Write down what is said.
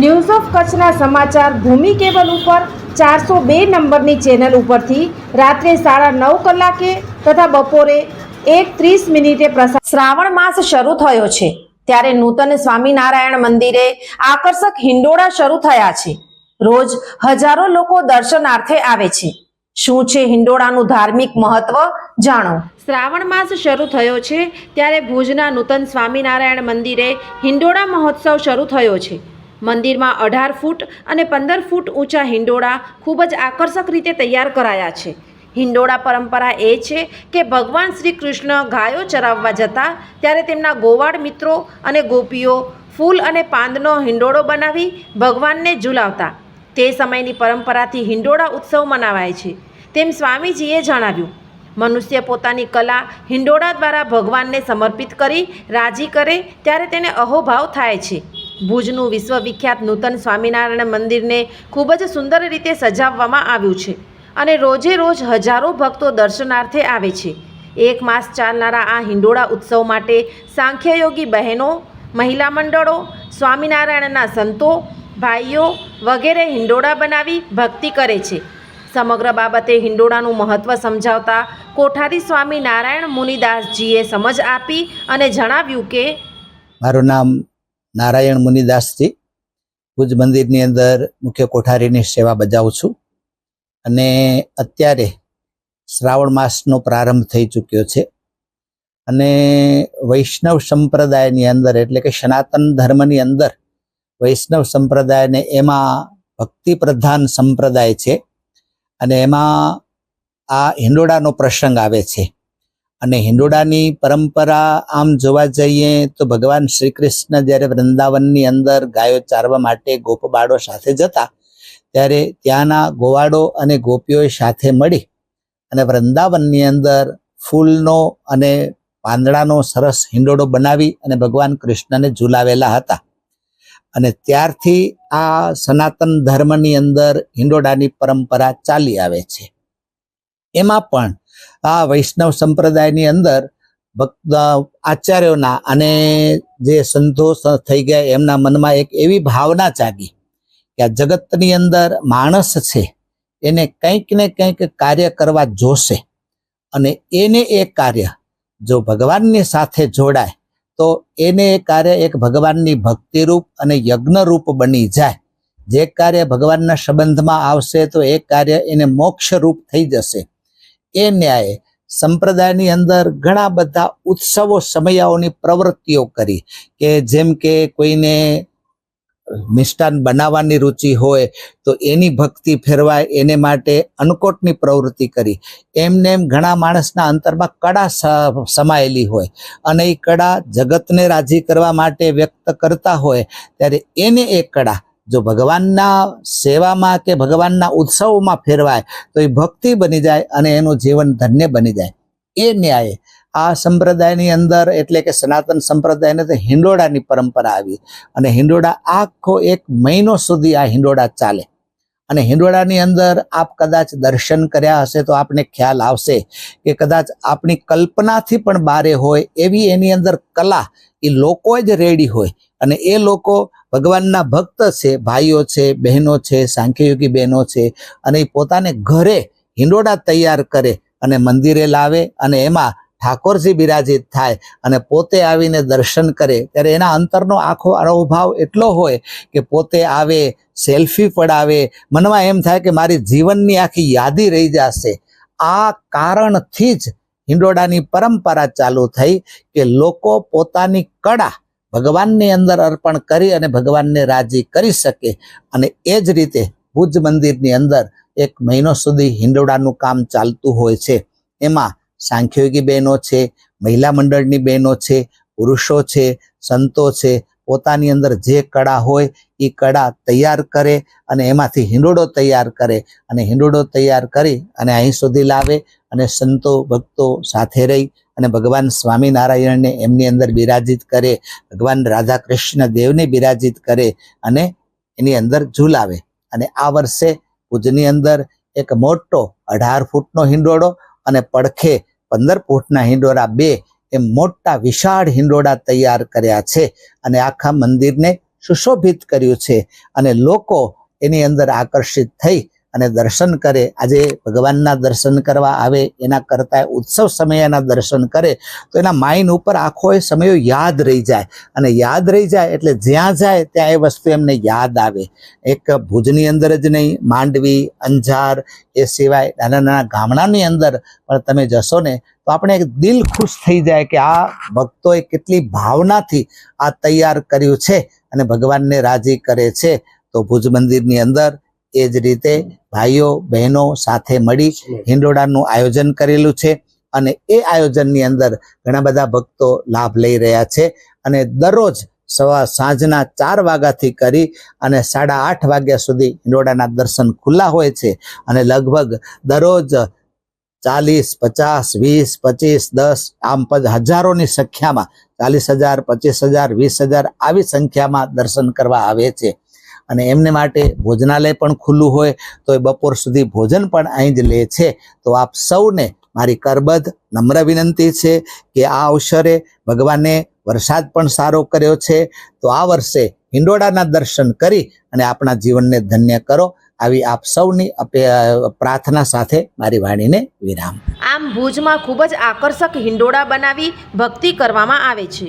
News of કચ્છના સમાચાર ભૂમિ cable ઉપર ચારસો બે નંબરની ચેનલ ઉપરથી રાત્રે સાડા નવ કલાકે તથા બપોરે એક ત્રીસ મિનિટે પ્રસાર શ્રાવણ માસ શરૂ થયો છે ત્યારે નૂતન સ્વામિનારાયણ મંદિરે આકર્ષક હિંડોળા શરૂ થયા છે. રોજ હજારો લોકો દર્શનાર્થે આવે છે. શું છે હિંડોળાનું ધાર્મિક મહત્વ જાણો. શ્રાવણ માસ શરૂ થયો છે ત્યારે ભુજના નૂતન સ્વામિનારાયણ મંદિરે હિંડોળા મહોત્સવ શરૂ થયો છે. મંદિરમાં અઢાર ફૂટ અને પંદર ફૂટ ઊંચા હિંડોળા ખૂબ જ આકર્ષક રીતે તૈયાર કરાયા છે. હિંડોળા પરંપરા એ છે કે ભગવાન શ્રી કૃષ્ણ ગાયો ચરાવવા જતા ત્યારે તેમના ગોવાળ મિત્રો અને ગોપીઓ ફૂલ અને પાંદનો હિંડોળો બનાવી ભગવાનને ઝુલાવતા. તે સમયની પરંપરાથી હિંડોળા ઉત્સવ મનાવાય છે. તેમ સ્વામીજીએ જણાવ્યું, મનુષ્ય પોતાની કલા હિંડોળા દ્વારા ભગવાનને સમર્પિત કરી રાજી કરે ત્યારે તેને અહોભાવ થાય છે. ભુજનું વિશ્વવિખ્યાત નૂતન સ્વામિનારાયણ મંદિરને ખૂબ જ સુંદર રીતે સજાવવામાં આવ્યું છે અને રોજે રોજ હજારો ભક્તો દર્શનાર્થે આવે છે. એક માસ ચાલનારા આ હિંડોળા ઉત્સવ માટે સાંખ્યયોગી બહેનો, મહિલા મંડળો, સ્વામિનારાયણના સંતો, ભાઈઓ વગેરે હિંડોળા બનાવી ભક્તિ કરે છે. સમગ્ર બાબતે હિંડોળાનું મહત્ત્વ સમજાવતા કોઠારી સ્વામી નારાયણ મુનિદાસજીએ સમજ આપી અને જણાવ્યું કે મારું નામ નારાયણ મુનિદાસજી ભુજ મંદિરની અંદર મુખ્ય કોઠારીની સેવા બજાવું છું. અને અત્યારે શ્રાવણ માસનો પ્રારંભ થઈ ચૂક્યો છે. અને વૈષ્ણવ સંપ્રદાયની અંદર એટલે કે સનાતન ધર્મની અંદર વૈષ્ણવ સંપ્રદાયને એમાં ભક્તિ પ્રધાન સંપ્રદાય છે. અને એમાં આ હિંડોળાનો પ્રસંગ આવે છે. અને હિંડોળાની પરંપરા આમ જોવા જઈએ તો ભગવાન શ્રી કૃષ્ણ જ્યારે વૃંદાવનની અંદર ગાયો ચારવા માટે ગોપબાળો સાથે જતા, ત્યારે ત્યાંના ગોવાળો અને ગોપીઓ સાથે મળી અને વૃંદાવનની અંદર ફૂલનો અને પાંદડાનો સરસ હિંડોળો બનાવી અને ભગવાન કૃષ્ણને ઝુલાવેલા હતા. અને ત્યારથી આ સનાતન ધર્મની અંદર હિંડોળાની પરંપરા ચાલી આવે છે. એમાં પણ આ વૈષ્ણવ સંપ્રદાયની અંદર ભક્ત, આચાર્યોના અને જે સંતો થઈ ગયા, એમના મનમાં એક એવી ભાવના જાગી કે આ જગતની અંદર માણસ છે, એને કંઈક ને કંઈક કાર્ય કરવા જોશે અને એને એ કાર્ય જો ભગવાનની સાથે જોડાય, તો એને એ કાર્ય એક ભગવાનની ભક્તિરૂપ અને યજ્ઞરૂપ બની જાય. જે કાર્ય ભગવાનના સંબંધમાં આવશે, તો એ કાર્ય એને મોક્ષરૂપ થઈ જશે. એ ન્યાયે સંપ્રદાયની અંદર ઘણા બધા ઉત્સવો, સમયાઓની પ્રવૃત્તિઓ કરી કે જેમ કે કોઈને મિષ્ટાન બનાવવાની રુચિ હોય તો એની ભક્તિ ફેરવાય, એને માટે અન્નકોટની પ્રવૃત્તિ કરી. એમને એમ ઘણા માણસના અંતરમાં કળા સમાયેલી હોય અને એ કળા જગતને રાજી કરવા માટે વ્યક્ત કરતા હોય, ત્યારે એને એ કળા જો ભગવાનના સેવામાં કે ભગવાનના ઉત્સવમાં ફેરવાય, તો એ ભક્તિ બની જાય અને એનું જીવન ધન્ય બની જાય. એ ન્યાયે આ સંપ્રદાયની અંદર એટલે કે સનાતન સંપ્રદાયને તો હિંડોળાની પરંપરા આવી અને હિંડોળા આખો એક મહિનો સુધી આ હિંડોળા ચાલે. અને હિંડોળાની અંદર આપ કદાચ દર્શન કર્યા હશે તો આપને ખ્યાલ આવશે કે કદાચ આપણી કલ્પનાથી પણ બારે હોય એવી એની અંદર કલા એ લોકો જ રેડી હોય. અને એ લોકો ભગવાનના ભક્ત છે, ભાઈઓ છે, બહેનો છે, સાંખ્યયોગી બહેનો છે, અને એ પોતાને ઘરે હિંડોળા તૈયાર કરે અને મંદિરે લાવે અને એમાં ઠાકોરજી બિરાજિત થાય અને પોતે આવીને દર્શન કરે. ત્યારે એના અંતરનો આખો અનુભાવ એટલો હોય કે પોતે આવે, સેલ્ફી પડાવે. મનમાં એમ થાય કે મારી જીવનની આખી યાદી રહી જશે. આ કારણથી જ હિંડોળાની પરંપરા ચાલુ થઈ કે લોકો પોતાની કળા ભગવાનની અંદર અર્પણ કરી અને ભગવાનને રાજી કરી શકે. અને એ જ રીતે ભુજ મંદિરની અંદર એક મહિનો સુધી હિંડોળાનું કામ ચાલતું હોય છે. એમાં સાંખ્યોગી બહેનો છે, મહિલા મંડળની બહેનો છે, પુરુષો છે, સંતો છે પોતાની અંદર જે કળા હોય એ કળા તૈયાર કરે અને એમાંથી હિંડોળો તૈયાર કરે અને હિંડોળો તૈયાર કરી અને અહીં સુધી લાવે અને સંતો, ભક્તો સાથે રહી અને ભગવાન સ્વામિનારાયણને એમની અંદર બિરાજિત કરે, ભગવાન રાધા કૃષ્ણ દેવને બિરાજિત કરે અને એની અંદર ઝુલાવે. અને આ વર્ષે ભુજની અંદર એક મોટો અઢાર ફૂટનો હિંડોળો અને પડખે પંદર ફૂટના હિંડોળા બે એમ મોટા વિશાળ હિંડોળા તૈયાર કર્યા છે અને આખા મંદિરને સુશોભિત કર્યું છે અને લોકો એની અંદર આકર્ષિત થઈ અને દર્શન કરે. આજે ભગવાનના દર્શન કરવા આવે, એના કરતાં ઉત્સવ સમયના દર્શન કરે, તો એના માઇન્ડ ઉપર આખો એ સમયો યાદ રહી જાય. અને યાદ રહી જાય એટલે જ્યાં જાય ત્યાં એ વસ્તુ એમને યાદ આવે. એક ભુજની અંદર જ નહીં, માંડવી, અંજાર એ સિવાય નાના નાના ગામડાની અંદર પણ તમે જશો ને, તો આપણે દિલ ખુશ થઈ જાય કે આ ભક્તોએ કેટલી ભાવનાથી આ તૈયાર કર્યું છે અને ભગવાનને રાજી કરે છે. તો ભુજ મંદિરની અંદર એ જ રીતે ભાઈઓ, બહેનો સાથે મળી હિંડોળાનું આયોજન કરેલું છે અને એ આયોજનની અંદર ઘણા બધા ભક્તો લાભ લઈ રહ્યા છે અને દરરોજ સવા સાંજના ચાર વાગ્યાથી કરી અને સાડા આઠ વાગ્યા સુધી હિંડોળાના દર્શન ખુલ્લા હોય છે અને લગભગ દરરોજ ચાલીસ, પચાસ, વીસ, પચીસ, દસ, આમ હજારોની સંખ્યામાં ચાલીસ હજાર, પચીસ હજાર, વીસ હજાર આવી સંખ્યામાં દર્શન કરવા આવે છે. અને એમને માટે ભોજનાલય પણ ખુલ્લું હોય તો એ બપોર સુધી ભોજન પણ અહીં જ લે છે. તો આપ સૌને મારી કરબદ્ધ નમ્ર વિનંતી છે કે આ અવસરે ભગવાને વરસાદ પણ સારો કર્યો છે. તો આ વર્ષે હિંડોળાના દર્શન કરી અને આપણા જીવનને ધન્ય કરો. આવી આપ સૌની પ્રાર્થના સાથે મારી વાણીને વિરામ. આમ ભુજમાં ખૂબ જ આકર્ષક હિંડોળા બનાવી ભક્તિ કરવામાં આવે છે.